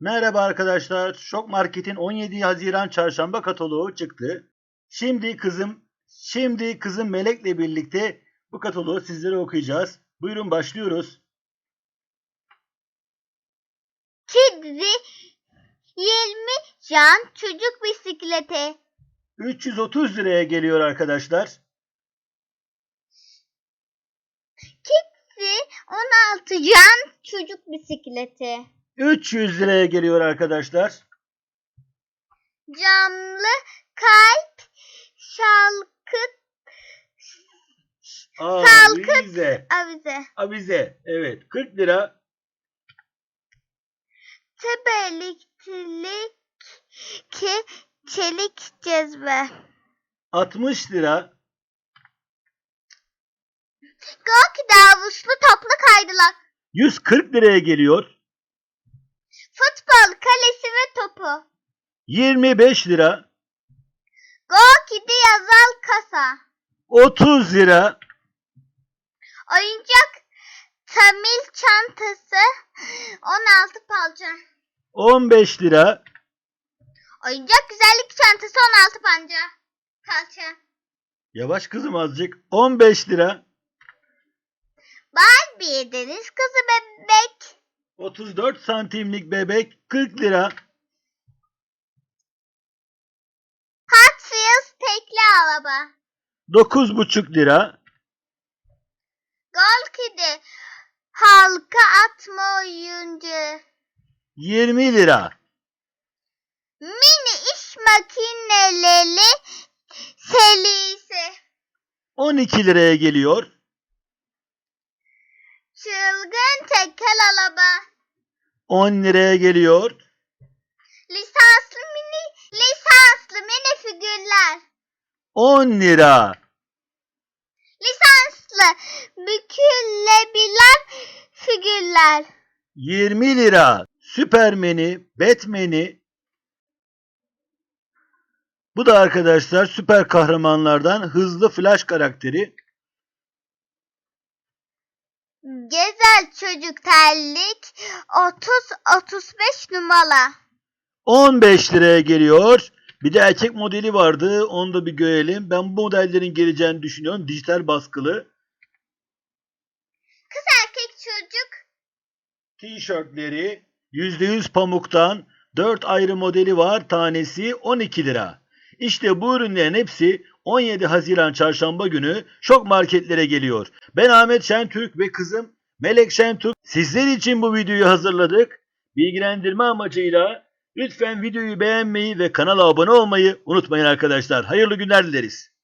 Merhaba arkadaşlar. Şok Market'in 17 Haziran Çarşamba kataloğu çıktı. Şimdi kızım, şimdi kızım Melek'le birlikte bu kataloğu sizlere okuyacağız. Buyurun başlıyoruz. Kidri 20 can çocuk bisikleti. 330 liraya geliyor arkadaşlar. Kitsi 16 can çocuk bisikleti. 300 liraya geliyor arkadaşlar. Camlı kalp şalkıt Salkıt. Avize. avize. Avize. Evet. 40 lira. Tebeliklik ki çelik cezve. 60 lira. Gök davuslu toplu kaydırak. 140 liraya geliyor. Futbol kalesi ve topu. 25 lira. Go kidi yazal kasa. 30 lira. Oyuncak tamil çantası 16 palça. 15 lira. Oyuncak güzellik çantası 16 panca. Kalça. Yavaş kızım azıcık. 15 lira. Barbie deniz kızı bebek. 34 santimlik bebek 40 lira. Hot Wheels tekli araba. 9,5 lira. Gol kidi halka atma oyuncu. 20 lira. Mini iş makineleri serisi. 12 liraya geliyor. Çılgın tekel araba. 10 liraya geliyor. Lisanslı mini lisanslı mini figürler. 10 lira. Lisanslı bükülebilen figürler. 20 lira. Süpermen'i, Batman'i. Bu da arkadaşlar süper kahramanlardan hızlı Flash karakteri. Gezel çocuk terlik 30-35 numara. 15 liraya geliyor. Bir de erkek modeli vardı. Onu da bir görelim. Ben bu modellerin geleceğini düşünüyorum. Dijital baskılı. Kız erkek çocuk Tişörtleri %100 pamuktan 4 ayrı modeli var. Tanesi 12 lira. İşte bu ürünlerin hepsi 17 Haziran Çarşamba günü şok marketlere geliyor. Ben Ahmet Şentürk ve kızım Melek Şentürk sizler için bu videoyu hazırladık. Bilgilendirme amacıyla lütfen videoyu beğenmeyi ve kanala abone olmayı unutmayın arkadaşlar. Hayırlı günler dileriz.